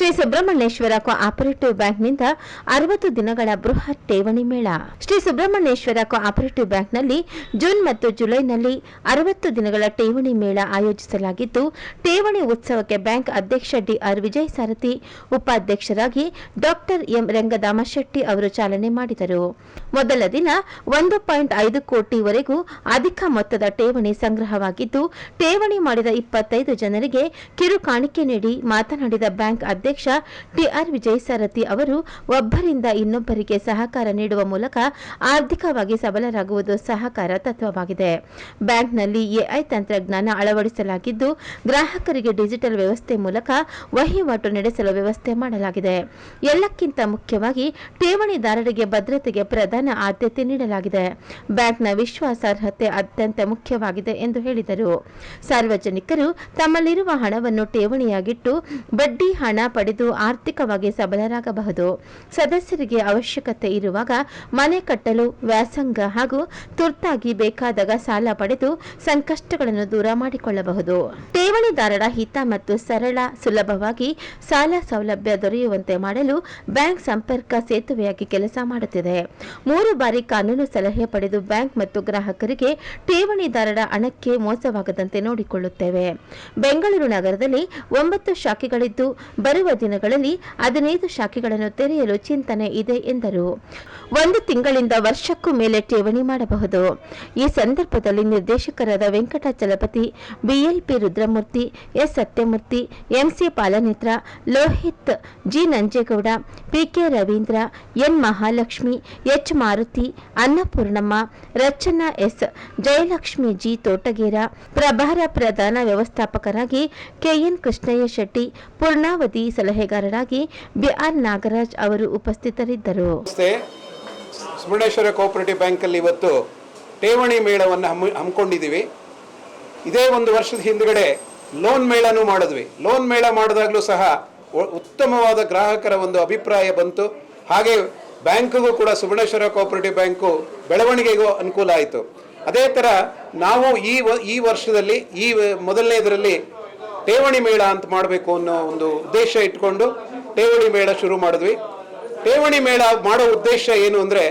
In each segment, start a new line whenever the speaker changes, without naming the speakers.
Shri Subrahmanyeshwara cooperative ಬ್ಯಾಂಕ್ನಿಂದ ಅರವತ್ತು ದಿನಗಳ ಬೃಹತ್ ಠೇವಣಿ ಮೇಳ. ಶ್ರೀ ಸುಬ್ರಹ್ಮಣ್ಯೇಶ್ವರ ಕೋಆಪರೇಟಿವ್ ಬ್ಯಾಂಕ್ನಲ್ಲಿ ಜೂನ್ ಮತ್ತು ಜುಲೈನಲ್ಲಿ ಅರವತ್ತು ದಿನಗಳ ಠೇವಣಿ ಮೇಳ ಆಯೋಜಿಸಲಾಗಿದ್ದು, ಠೇವಣಿ ಉತ್ಸವಕ್ಕೆ ಬ್ಯಾಂಕ್ ಅಧ್ಯಕ್ಷ ಡಿಆರ್ ವಿಜಯ್ ಸಾರಥಿ ಉಪಾಧ್ಯಕ್ಷರಾಗಿ ಡಾಕ್ಟರ್ ಎಂ ರಂಗದಾಮಶೆಟ್ಟಿ ಅವರು ಚಾಲನೆ ಮಾಡಿದರು. ಮೊದಲ ದಿನ ಒಂದು ಪಾಯಿಂಟ್ ಐದು ಕೋಟಿವರೆಗೂ ಅಧಿಕ ಮೊತ್ತದ ಠೇವಣಿ ಸಂಗ್ರಹವಾಗಿದ್ದು, ಠೇವಣಿ ಮಾಡಿದ ಇಪ್ಪತ್ತೈದು ಜನರಿಗೆ ಕಿರು ಕಾಣಿಕೆ ನೀಡಿ ಮಾತನಾಡಿದ ಬ್ಯಾಂಕ್ ಅಧ್ಯಕ್ಷ ಟಿಆರ್ ವಿಜಯ್ ಸಾರಥಿ ಅವರು ಒಬ್ಬರಿಂದ ಇನ್ನೊಬ್ಬರಿಗೆ ಸಹಕಾರ ನೀಡುವ ಮೂಲಕ ಆರ್ಥಿಕವಾಗಿ ಸಬಲರಾಗುವುದು ಸಹಕಾರ ತತ್ವವಾಗಿದೆ. ಬ್ಯಾಂಕ್ನಲ್ಲಿ ಎಐ ತಂತ್ರಜ್ಞಾನ ಅಳವಡಿಸಲಾಗಿದ್ದು, ಗ್ರಾಹಕರಿಗೆ ಡಿಜಿಟಲ್ ವ್ಯವಸ್ಥೆ ಮೂಲಕ ವಹಿವಾಟು ನಡೆಸಲು ವ್ಯವಸ್ಥೆ ಮಾಡಲಾಗಿದೆ. ಎಲ್ಲಕ್ಕಿಂತ ಮುಖ್ಯವಾಗಿ ಠೇವಣಿದಾರರಿಗೆ ಭದ್ರತೆಗೆ ಪ್ರಧಾನ ಆದ್ಯತೆ ನೀಡಲಾಗಿದೆ. ಬ್ಯಾಂಕ್ನ ವಿಶ್ವಾಸಾರ್ಹತೆ ಅತ್ಯಂತ ಮುಖ್ಯವಾಗಿದೆ ಎಂದು ಹೇಳಿದರು. ಸಾರ್ವಜನಿಕರು ತಮ್ಮಲ್ಲಿರುವ ಹಣವನ್ನು ಠೇವಣಿಯಾಗಿಟ್ಟು ಬಡ್ಡಿ ಹಣ ಪಡೆದು ಆರ್ಥಿಕವಾಗಿ ಸಬಲರಾಗಬಹುದು. ಸದಸ್ಯರಿಗೆ ಅವಶ್ಯಕತೆ ಇರುವಾಗ ಮನೆ ಕಟ್ಟಲು, ವ್ಯಾಸಂಗ ಹಾಗೂ ತುರ್ತಾಗಿ ಬೇಕಾದಾಗ ಸಾಲ ಪಡೆದು ಸಂಕಷ್ಟಗಳನ್ನು ದೂರ ಮಾಡಿಕೊಳ್ಳಬಹುದು. ಠೇವಣಿದಾರರ ಹಿತ ಮತ್ತು ಸರಳ, ಸುಲಭವಾಗಿ ಸಾಲ ಸೌಲಭ್ಯ ದೊರೆಯುವಂತೆ ಮಾಡಲು ಬ್ಯಾಂಕ್ ಸಂಪರ್ಕ ಸೇತುವೆಯಾಗಿ ಕೆಲಸ ಮಾಡುತ್ತಿದೆ. ಮೂರು ಬಾರಿ ಕಾನೂನು ಸಲಹೆ ಪಡೆದು ಬ್ಯಾಂಕ್ ಮತ್ತು ಗ್ರಾಹಕರಿಗೆ ಠೇವಣಿದಾರರ ಹಣಕ್ಕೆ ಮೋಸವಾಗದಂತೆ ನೋಡಿಕೊಳ್ಳುತ್ತೇವೆ. ಬೆಂಗಳೂರು ನಗರದಲ್ಲಿ ಒಂಬತ್ತು ಶಾಖೆಗಳಿದ್ದು, ಬರುವ ದಿನಗಳಲ್ಲಿ ಹದಿನೈದು ಶಾಖೆಗಳನ್ನು ತೆರೆಯಲು ಚಿಂತನೆ ಇದೆ ಎಂದರು. ಒಂದು ತಿಂಗಳಿಂದ ವರ್ಷಕ್ಕೂ ಮೇಲೆ ಠೇವಣಿ ಮಾಡಬಹುದು. ಈ ಸಂದರ್ಭದಲ್ಲಿ ನಿರ್ದೇಶಕರಾದ Venkatachalapathi, B L P Rudramurthy, S. Sathyamurthy, M C Palanitra, Lohith G. Nanjegowda, P K Ravindra, N. Mahalakshmi, H. Maruthi, Annapoornamma, Rachana S. Jayalakshmi G. Thotagera, ಪ್ರಭಾರ ಪ್ರಧಾನ ವ್ಯವಸ್ಥಾಪಕರಾಗಿ ಕೆಎನ್ ಕೃಷ್ಣಯ್ಯ ಶೆಟ್ಟಿ, ಪೂರ್ಣಾವಧಿ ಸಲಹೆಗಾರರಾಗಿ ಬಿಆರ್ ನಾಗರಾಜ್ ಅವರು ಉಪಸ್ಥಿತರಿದ್ದರು.
ಸುಬ್ರಹ್ಮಣ್ಯೇಶ್ವರ ಕೋಆಪರೇಟಿವ್ ಬ್ಯಾಂಕಲ್ಲಿ ಇವತ್ತು ಠೇವಣಿ ಮೇಳವನ್ನು ಹಮ್ಮಿ ಹಮ್ಮಿಕೊಂಡಿದ್ದೀವಿ. ಇದೇ ಒಂದು ವರ್ಷದ ಹಿಂದ್ಗಡೆ ಲೋನ್ ಮೇಳನೂ ಮಾಡಿದ್ವಿ. ಲೋನ್ ಮೇಳ ಮಾಡಿದಾಗಲೂ ಸಹ ಉತ್ತಮವಾದ ಗ್ರಾಹಕರ ಒಂದು ಅಭಿಪ್ರಾಯ ಬಂತು. ಹಾಗೆ ಬ್ಯಾಂಕ್ಗೂ ಕೂಡ ಸುವರ್ಣೇಶ್ವರ ಕೋಆಪರೇಟಿವ್ ಬ್ಯಾಂಕು ಬೆಳವಣಿಗೆಗೂ ಅನುಕೂಲ ಆಯಿತು. ಅದೇ ಥರ ನಾವು ಈ ಈ ವರ್ಷದಲ್ಲಿ, ಈ ಮೊದಲನೇ ಮೊದಲನೇದರಲ್ಲಿ ಠೇವಣಿ ಮೇಳ ಅಂತ ಮಾಡಬೇಕು ಅನ್ನೋ ಒಂದು ಉದ್ದೇಶ ಇಟ್ಕೊಂಡು ಠೇವಣಿ ಮೇಳ ಶುರು ಮಾಡಿದ್ವಿ. ಠೇವಣಿ ಮೇಳ ಮಾಡೋ ಉದ್ದೇಶ ಏನು ಅಂದರೆ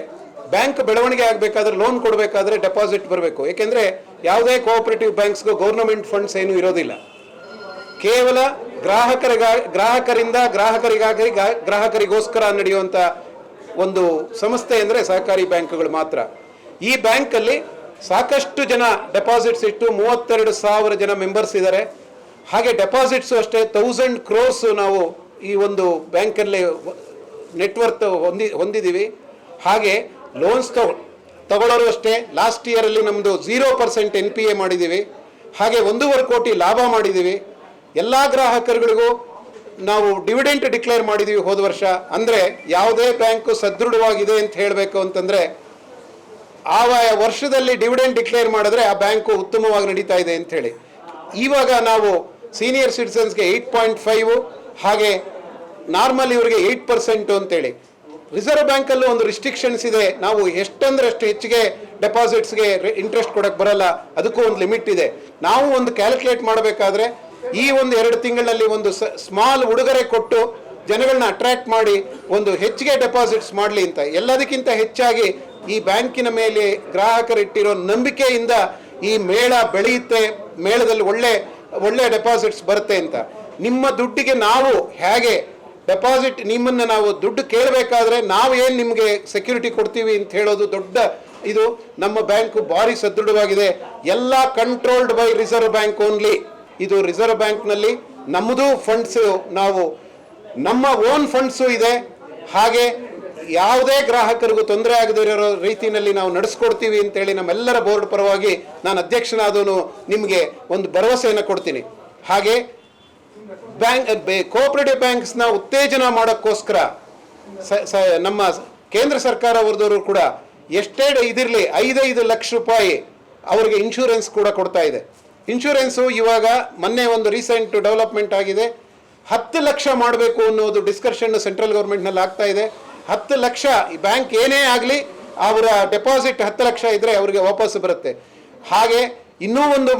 ಬ್ಯಾಂಕ್ ಬೆಳವಣಿಗೆ ಆಗಬೇಕಾದ್ರೆ ಲೋನ್ ಕೊಡಬೇಕಾದ್ರೆ ಡೆಪಾಸಿಟ್ ಬರಬೇಕು. ಏಕೆಂದರೆ ಯಾವುದೇ ಕೋಆಪರೇಟಿವ್ ಬ್ಯಾಂಕ್ಸ್ಗೂ ಗೌರ್ನಮೆಂಟ್ ಫಂಡ್ಸ್ ಏನೂ ಇರೋದಿಲ್ಲ. ಕೇವಲ ಗ್ರಾಹಕರಿಗ, ಗ್ರಾಹಕರಿಂದ ಗ್ರಾಹಕರಿಗಾಗಿ ಗ್ರಾಹಕರಿಗೋಸ್ಕರ ನಡೆಯುವಂಥ ಒಂದು ಸಂಸ್ಥೆ ಅಂದರೆ ಸಹಕಾರಿ ಬ್ಯಾಂಕ್ಗಳು ಮಾತ್ರ. ಈ ಬ್ಯಾಂಕಲ್ಲಿ ಸಾಕಷ್ಟು ಜನ ಡೆಪಾಸಿಟ್ಸ್ ಇಟ್ಟು ಮೂವತ್ತೆರಡು ಸಾವಿರ ಜನ ಮೆಂಬರ್ಸ್ ಇದ್ದಾರೆ. ಹಾಗೆ ಡೆಪಾಸಿಟ್ಸು ಅಷ್ಟೇ ತೌಸಂಡ್ ಕ್ರೋಸ್ ನಾವು ಈ ಒಂದು ಬ್ಯಾಂಕಲ್ಲಿ ನೆಟ್ವರ್ತ್ ಹೊಂದಿ ಹೊಂದಿದ್ದೀವಿ ಹಾಗೆ ಲೋನ್ಸ್ ತಗೊ ತಗೊಳ್ಳೋರು ಅಷ್ಟೇ ಲಾಸ್ಟ್ ಇಯರಲ್ಲಿ ನಮ್ಮದು zero percent N P A ಮಾಡಿದ್ದೀವಿ ಹಾಗೆ ಒಂದೂವರೆ ಕೋಟಿ ಲಾಭ ಮಾಡಿದ್ದೀವಿ ಎಲ್ಲ ಗ್ರಾಹಕರುಗಳಿಗೂ ನಾವು ಡಿವಿಡೆಂಟ್ ಡಿಕ್ಲೇರ್ ಮಾಡಿದ್ದೀವಿ ಹೋದ ವರ್ಷ. ಅಂದರೆ ಯಾವುದೇ ಬ್ಯಾಂಕು ಸದೃಢವಾಗಿದೆ ಅಂತ ಹೇಳಬೇಕು ಅಂತಂದರೆ ಆ ವರ್ಷದಲ್ಲಿ ಡಿವಿಡೆಂಡ್ ಡಿಕ್ಲೇರ್ ಮಾಡಿದ್ರೆ ಆ ಬ್ಯಾಂಕು ಉತ್ತಮವಾಗಿ ನಡೀತಾ ಇದೆ ಅಂತ ಹೇಳಿ. ಇವಾಗ ನಾವು ಸೀನಿಯರ್ ಸಿಟಿಸನ್ಸ್ಗೆ ಏಯ್ಟ್ ಪಾಯಿಂಟ್ ಫೈವ್ ಹಾಗೆ ನಾರ್ಮಲ್ ಇವರಿಗೆ ಏಯ್ಟ್ ಪರ್ಸೆಂಟು ಅಂತೇಳಿ. ರಿಸರ್ವ್ ಬ್ಯಾಂಕಲ್ಲೂ ಒಂದು ರಿಸ್ಟ್ರಿಕ್ಷನ್ಸ್ ಇದೆ. ನಾವು ಎಷ್ಟಂದ್ರೆ ಅಷ್ಟು ಹೆಚ್ಚಿಗೆ ಡೆಪಾಸಿಟ್ಸ್ಗೆ ಇಂಟ್ರೆಸ್ಟ್ ಕೊಡಕ್ಕೆ ಬರಲ್ಲ, ಅದಕ್ಕೂ ಒಂದು ಲಿಮಿಟ್ ಇದೆ. ನಾವು ಒಂದು ಕ್ಯಾಲ್ಕುಲೇಟ್ ಮಾಡಬೇಕಾದ್ರೆ ಈ ಒಂದು ಎರಡು ತಿಂಗಳಲ್ಲಿ ಒಂದು ಸ್ಮಾಲ್ ಉಡುಗೊರೆ ಕೊಟ್ಟು ಜನಗಳನ್ನ ಅಟ್ರಾಕ್ಟ್ ಮಾಡಿ ಒಂದು ಹೆಚ್ಚಿಗೆ ಡೆಪಾಸಿಟ್ಸ್ ಮಾಡಲಿ ಅಂತ. ಎಲ್ಲದಕ್ಕಿಂತ ಹೆಚ್ಚಾಗಿ ಈ ಬ್ಯಾಂಕಿನ ಮೇಲೆ ಗ್ರಾಹಕರಿಟ್ಟಿರೋ ನಂಬಿಕೆಯಿಂದ ಈ ಮೇಳ ಬೆಳೆಯುತ್ತೆ, ಮೇಳದಲ್ಲಿ ಒಳ್ಳೆ ಒಳ್ಳೆ ಡೆಪಾಸಿಟ್ಸ್ ಬರುತ್ತೆ ಅಂತ. ನಿಮ್ಮ ದುಡ್ಡಿಗೆ ನಾವು ಹೇಗೆ ಡೆಪಾಸಿಟ್ ನಿಮ್ಮನ್ನು ನಾವು ದುಡ್ಡು ಕೇಳಬೇಕಾದ್ರೆ ನಾವು ಏನು ನಿಮಗೆ ಸೆಕ್ಯೂರಿಟಿ ಕೊಡ್ತೀವಿ ಅಂತ ಹೇಳೋದು ದೊಡ್ಡ ಇದು ನಮ್ಮ ಬ್ಯಾಂಕು ಭಾರಿ ಸದೃಢವಾಗಿದೆ. ಎಲ್ಲ controlled by reserve bank only ಇದು ರಿಸರ್ವ್ ಬ್ಯಾಂಕ್ನಲ್ಲಿ ನಮ್ಮದು ಫಂಡ್ಸು ನಾವು, ನಮ್ಮ ಓನ್ ಫಂಡ್ಸು ಇದೆ. ಹಾಗೆ ಯಾವುದೇ ಗ್ರಾಹಕರಿಗೂ ತೊಂದರೆ ಆಗದೇ ಇರೋ ರೀತಿಯಲ್ಲಿ ನಾವು ನಡೆಸ್ಕೊಡ್ತೀವಿ ಅಂತೇಳಿ ನಮ್ಮೆಲ್ಲರ ಬೋರ್ಡ್ ಪರವಾಗಿ ನಾನು ಅಧ್ಯಕ್ಷನಾದನು ನಿಮಗೆ ಒಂದು ಭರವಸೆಯನ್ನು ಕೊಡ್ತೀನಿ. ಹಾಗೆ ಬ್ಯಾಂಕ್ ಕೋಆಪರೇಟಿವ್ ಬ್ಯಾಂಕ್ಸ್ನ ಉತ್ತೇಜನ ಮಾಡೋಕ್ಕೋಸ್ಕರ ನಮ್ಮ ಕೇಂದ್ರ ಸರ್ಕಾರ ಹೊರದವರು ಕೂಡ ಎಷ್ಟೇ ಇದಿರಲಿ ಐದೈದು ಲಕ್ಷ ರೂಪಾಯಿ ಅವರಿಗೆ ಇನ್ಶೂರೆನ್ಸ್ ಕೂಡ ಕೊಡ್ತಾ ಇದೆ. ಇನ್ಶೂರೆನ್ಸು ಇವಾಗ ಮೊನ್ನೆ ಒಂದು ರೀಸೆಂಟ್ ಡೆವಲಪ್ಮೆಂಟ್ ಆಗಿದೆ. ಹತ್ತು ಲಕ್ಷ ಮಾಡಬೇಕು ಅನ್ನೋದು ಡಿಸ್ಕಷನ್ ಸೆಂಟ್ರಲ್ ಗೌರ್ಮೆಂಟ್ನಲ್ಲಿ ಆಗ್ತಾ ಇದೆ. ಹತ್ತು ಲಕ್ಷ ಈ ಬ್ಯಾಂಕ್ ಏನೇ ಆಗಲಿ, ಅವರ ಡೆಪಾಸಿಟ್ ಹತ್ತು ಲಕ್ಷ ಇದ್ದರೆ ಅವರಿಗೆ ವಾಪಸ್ ಬರುತ್ತೆ. ಹಾಗೆ ಇನ್ನೂ ಒಂದು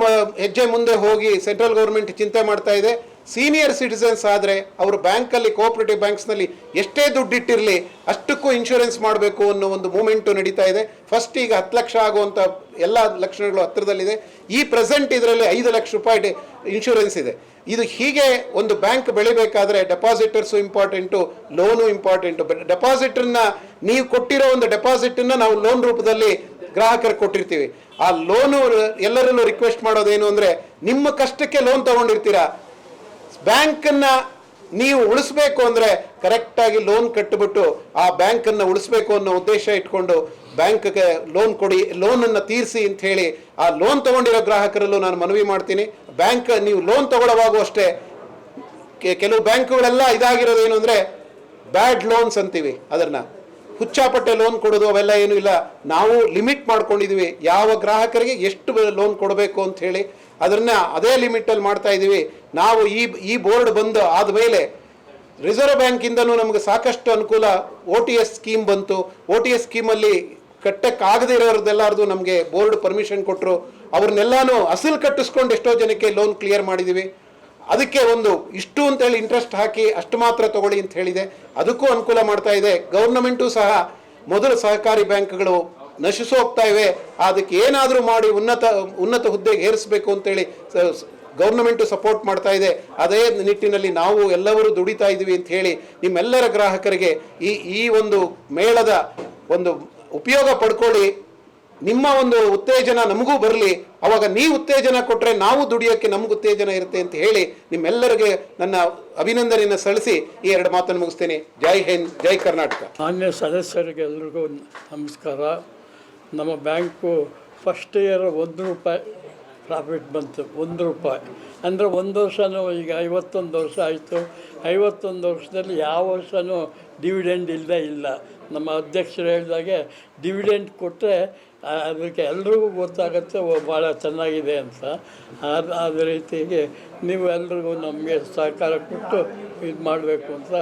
ಹೆಜ್ಜೆ ಮುಂದೆ ಹೋಗಿ ಸೆಂಟ್ರಲ್ ಗೌರ್ಮೆಂಟ್ ಚಿಂತೆ ಮಾಡ್ತಾ ಇದೆ. ಸೀನಿಯರ್ ಸಿಟಿಸನ್ಸ್ ಆದರೆ ಅವರು ಬ್ಯಾಂಕಲ್ಲಿ ಕೋಆಪರೇಟಿವ್ ಬ್ಯಾಂಕ್ಸ್ನಲ್ಲಿ ಎಷ್ಟೇ ದುಡ್ಡಿಟ್ಟಿರಲಿ ಅಷ್ಟಕ್ಕೂ ಇನ್ಶೂರೆನ್ಸ್ ಮಾಡಬೇಕು ಅನ್ನೋ ಒಂದು ಮೂಮೆಂಟು ನಡೀತಾ ಇದೆ. ಫಸ್ಟ್ ಈಗ ಹತ್ತು ಲಕ್ಷ ಆಗುವಂಥ ಎಲ್ಲ ಲಕ್ಷಣಗಳು ಹತ್ತಿರದಲ್ಲಿದೆ. ಈ ಪ್ರೆಸೆಂಟ್ ಇದರಲ್ಲಿ ಐದು ಲಕ್ಷ ರೂಪಾಯಿ ಇನ್ಶೂರೆನ್ಸ್ ಇದೆ. ಇದು ಹೀಗೆ ಒಂದು ಬ್ಯಾಂಕ್ ಬೆಳಿಬೇಕಾದ್ರೆ ಡೆಪಾಸಿಟರ್ಸು ಇಂಪಾರ್ಟೆಂಟು ಲೋನು ಇಂಪಾರ್ಟೆಂಟು ಡೆಪಾಸಿಟರ್ನ ನೀವು ಕೊಟ್ಟಿರೋ ಒಂದು ಡೆಪಾಸಿಟನ್ನು ನಾವು ಲೋನ್ ರೂಪದಲ್ಲಿ ಗ್ರಾಹಕರು ಕೊಟ್ಟಿರ್ತೀವಿ. ಆ ಲೋನು ಎಲ್ಲರಲ್ಲೂ ರಿಕ್ವೆಸ್ಟ್ ಮಾಡೋದೇನು ಅಂದರೆ ನಿಮ್ಮ ಕಷ್ಟಕ್ಕೆ ಲೋನ್ ತಗೊಂಡಿರ್ತೀರಾ? ಬ್ಯಾಂಕನ್ನ ನೀವು ಉಳಿಸ್ಬೇಕು ಅಂದರೆ ಕರೆಕ್ಟಾಗಿ ಲೋನ್ ಕಟ್ಟಿಬಿಟ್ಟು ಆ ಬ್ಯಾಂಕನ್ನು ಉಳಿಸ್ಬೇಕು ಅನ್ನೋ ಉದ್ದೇಶ ಇಟ್ಕೊಂಡು ಬ್ಯಾಂಕ್ಗೆ ಲೋನ್ ಕೊಡಿ, ಲೋನನ್ನು ತೀರಿಸಿ ಅಂತ ಹೇಳಿ ಆ ಲೋನ್ ತಗೊಂಡಿರೋ ಗ್ರಾಹಕರಲ್ಲೂ ನಾನು ಮನವಿ ಮಾಡ್ತೀನಿ. ಬ್ಯಾಂಕ್ ನೀವು ಲೋನ್ ತಗೊಳ್ಳುವಾಗೂ ಅಷ್ಟೇ ಕೆಲವು ಬ್ಯಾಂಕುಗಳೆಲ್ಲ ಇದಾಗಿರೋದು ಏನು ಅಂದರೆ ಬ್ಯಾಡ್ ಲೋನ್ಸ್ ಅಂತೀವಿ ಅದನ್ನ. ಹುಚ್ಚಾಪಟ್ಟೆ ಲೋನ್ ಕೊಡೋದು ಅವೆಲ್ಲ ಏನು ಇಲ್ಲ. ನಾವು ಲಿಮಿಟ್ ಮಾಡ್ಕೊಂಡಿದೀವಿ. ಯಾವ ಗ್ರಾಹಕರಿಗೆ ಎಷ್ಟು ಲೋನ್ ಕೊಡಬೇಕು ಅಂತ ಹೇಳಿ ಅದನ್ನ ಅದೇ ಲಿಮಿಟಲ್ಲಿ ಮಾಡ್ತಾ ಇದ್ದೀವಿ ನಾವು ಈ ಈ ಬೋರ್ಡ್ ಬಂದು ಆದಮೇಲೆ ರಿಸರ್ವ್ ಬ್ಯಾಂಕಿಂದನೂ ನಮಗೆ ಸಾಕಷ್ಟು ಅನುಕೂಲ ಒ ಟಿ ಎಸ್ ಸ್ಕೀಮ್ ಬಂತು. ಒ ಟಿ ಎಸ್ ಸ್ಕೀಮಲ್ಲಿ ಕಟ್ಟಕ್ಕಾಗದೇ ಇರೋರ್ದೆಲ್ಲಾರ್ದು ನಮಗೆ ಬೋರ್ಡ್ ಪರ್ಮಿಷನ್ ಕೊಟ್ಟರು ಅವ್ರನ್ನೆಲ್ಲಾನು ಅಸಲು ಕಟ್ಟಿಸ್ಕೊಂಡು ಎಷ್ಟೋ ಜನಕ್ಕೆ ಲೋನ್ ಕ್ಲಿಯರ್ ಮಾಡಿದ್ದೀವಿ ಅದಕ್ಕೆ ಒಂದು ಇಷ್ಟು ಅಂತೇಳಿ ಇಂಟ್ರೆಸ್ಟ್ ಹಾಕಿ ಅಷ್ಟು ಮಾತ್ರ ತಗೊಳ್ಳಿ ಅಂತ ಹೇಳಿದೆ. ಅದಕ್ಕೂ ಅನುಕೂಲ ಮಾಡ್ತಾ ಇದೆ. ಗೌರ್ನಮೆಂಟು ಸಹ ಮೊದಲು ಸಹಕಾರಿ ಬ್ಯಾಂಕ್ಗಳು ನಶಿಸು ಹೋಗ್ತಾ ಇವೆ. ಅದಕ್ಕೆ ಏನಾದರೂ ಮಾಡಿ ಉನ್ನತ ಉನ್ನತ ಹುದ್ದೆಗೆ ಏರಿಸಬೇಕು ಅಂತೇಳಿ ಗೌರ್ನಮೆಂಟು ಸಪೋರ್ಟ್ ಮಾಡ್ತಾ ಇದೆ. ಅದೇ ನಿಟ್ಟಿನಲ್ಲಿ ನಾವು ಎಲ್ಲರೂ ದುಡಿತಾ ಇದ್ದೀವಿ ಅಂತ ಹೇಳಿ ನಿಮ್ಮೆಲ್ಲರ ಗ್ರಾಹಕರಿಗೆ ಈ ಈ ಒಂದು ಮೇಳದ ಒಂದು ಉಪಯೋಗ ಪಡ್ಕೊಳ್ಳಿ. ನಿಮ್ಮ ಒಂದು ಉತ್ತೇಜನ ನಮಗೂ ಬರಲಿ. ಅವಾಗ ನೀವು ಉತ್ತೇಜನ ಕೊಟ್ಟರೆ ನಾವು ದುಡಿಯೋಕ್ಕೆ ನಮ್ಗೆ ಉತ್ತೇಜನ ಇರುತ್ತೆ ಅಂತ ಹೇಳಿ ನಿಮ್ಮೆಲ್ಲರಿಗೆ ನನ್ನ ಅಭಿನಂದನೆಯನ್ನು ಸಲ್ಲಿಸಿ ಈ ಎರಡು ಮಾತನ್ನು ಮುಗಿಸ್ತೇನೆ. ಜೈ ಹಿಂದ್, ಜೈ ಕರ್ನಾಟಕ.
ಮಾನ್ಯ ಸದಸ್ಯರಿಗೆ ಎಲ್ರಿಗೂ ನಮಸ್ಕಾರ. ನಮ್ಮ ಬ್ಯಾಂಕು ಫಸ್ಟ್ ಇಯರ್ ಒಂದು ರೂಪಾಯಿ ಪ್ರಾಫಿಟ್ ಬಂತು, ಒಂದು ರೂಪಾಯಿ. ಅಂದರೆ ಒಂದು ವರ್ಷವೂ ಈಗ ಐವತ್ತೊಂದು ವರ್ಷ ಆಯಿತು. ಐವತ್ತೊಂದು ವರ್ಷದಲ್ಲಿ ಯಾವ ವರ್ಷವೂ ಡಿವಿಡೆಂಡ್ ಇಲ್ಲದೆ ಇಲ್ಲ. ನಮ್ಮ ಅಧ್ಯಕ್ಷರು ಹೇಳಿದಾಗೆ ಡಿವಿಡೆಂಡ್ ಕೊಟ್ಟರೆ ಅದಕ್ಕೆ ಎಲ್ರಿಗೂ ಗೊತ್ತಾಗುತ್ತೆ ಭಾಳ ಚೆನ್ನಾಗಿದೆ ಅಂತ. ಅದು ಅದೇ ರೀತಿಗೆ ನೀವು ಎಲ್ರಿಗೂ ನಮಗೆ ಸಹಕಾರ ಕೊಟ್ಟು ಇದು ಮಾಡಬೇಕು ಅಂತ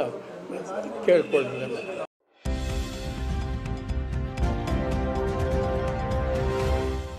ಕೇಳ್ಕೊಳ್ತೇನೆ.